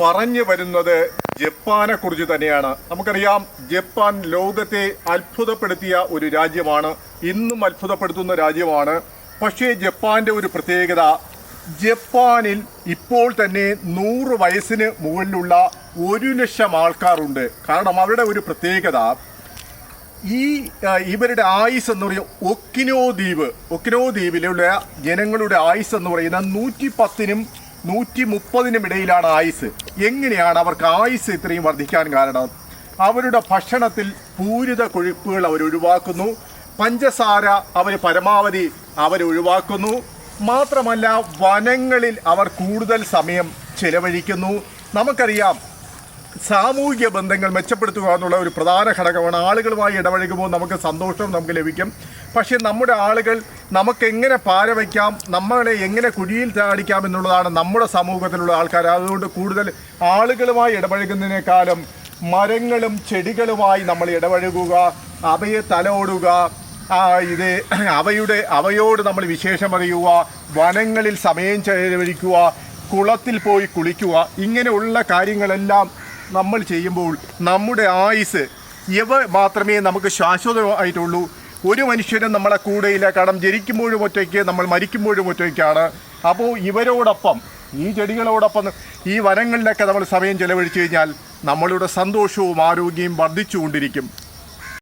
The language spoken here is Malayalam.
പറഞ്ഞു വരുന്നത് ജപ്പാനെ കുറിച്ച് തന്നെയാണ്. നമുക്കറിയാം ജപ്പാൻ ലോകത്തെ അത്ഭുതപ്പെടുത്തിയ ഒരു രാജ്യമാണ്. ഇന്നും അത്ഭുതപ്പെടുത്തുന്ന രാജ്യമാണ്. പക്ഷേ ജപ്പാന്റെ ഒരു പ്രത്യേകത ജപ്പാനിൽ ഇപ്പോൾ തന്നെ നൂറ് വയസ്സിന് മുകളിലുള്ള ഒരു ലക്ഷം ആൾക്കാരുണ്ട്. കാരണം അവരുടെ ഒരു പ്രത്യേകത ഈ ഇവരുടെ ആയുസ് എന്ന് പറയുന്നത് ഒക്കിനോ ദ്വീപ് ഒക്കിനോ ദ്വീപിലുള്ള ജനങ്ങളുടെ ആയുസ് എന്ന് പറയുന്നത് നൂറ്റി പത്തിനും നൂറ്റി മുപ്പതിനും ഇടയിലാണ് ആയുസ്. എങ്ങനെയാണ് അവർക്ക് ആയുസ് ഇത്രയും വർദ്ധിക്കാൻ കാരണം? അവരുടെ ഭക്ഷണത്തിൽ പൂരിത കൊഴുപ്പുകൾ അവർ ഒഴിവാക്കുന്നു. പഞ്ചസാര അവർ പരമാവധി അവർ ഒഴിവാക്കുന്നു. മാത്രമല്ല വനങ്ങളിൽ അവർ കൂടുതൽ സമയം ചെലവഴിക്കുന്നു. നമുക്കറിയാം സാമൂഹിക ബന്ധങ്ങൾ മെച്ചപ്പെടുത്തുക എന്നുള്ള ഒരു പ്രധാന ഘടകമാണ്. ആളുകളുമായി ഇടപഴകുമ്പോൾ നമുക്ക് സന്തോഷം നമുക്ക് ലഭിക്കും. പക്ഷേ നമ്മുടെ ആളുകൾ നമുക്ക് എങ്ങനെ പാര വയ്ക്കാം? നമ്മളെ എങ്ങനെ കുഴിയിൽ താടിക്കാം എന്നുള്ളതാണ് നമ്മുടെ സമൂഹത്തിലുള്ള ആൾക്കാർ. അതുകൊണ്ട് കൂടുതൽ ആളുകളുമായി ഇടപഴകുന്നതിനേക്കാളും മരങ്ങളും ചെടികളുമായി നമ്മൾ ഇടപഴകുക അവയെ തലോടുക ഇത് അവയുടെ അവയോട് നമ്മൾ വിശേഷം അറിയുക വനങ്ങളിൽ സമയം ചെലവഴിക്കുക കുളത്തിൽ പോയി കുളിക്കുക ഇങ്ങനെയുള്ള കാര്യങ്ങളെല്ലാം നമ്മൾ ചെയ്യുമ്പോൾ നമ്മുടെ ആയുസ് ഇവ മാത്രമേ നമുക്ക് ശാശ്വതമായിട്ടുള്ളൂ. ഒരു മനുഷ്യനും നമ്മളെ കൂടെയില്ല. കാരണം ജനിക്കുമ്പോഴും ഒറ്റയ്ക്ക് നമ്മൾ മരിക്കുമ്പോഴും ഒറ്റയ്ക്കാണ്. അപ്പോൾ ഇവരോടൊപ്പം ഈ ചെടികളോടൊപ്പം ഈ വനങ്ങളിലൊക്കെ നമ്മൾ സമയം ചെലവഴിച്ചു കഴിഞ്ഞാൽ നമ്മളുടെ സന്തോഷവും ആരോഗ്യവും വർദ്ധിച്ചുകൊണ്ടിരിക്കും.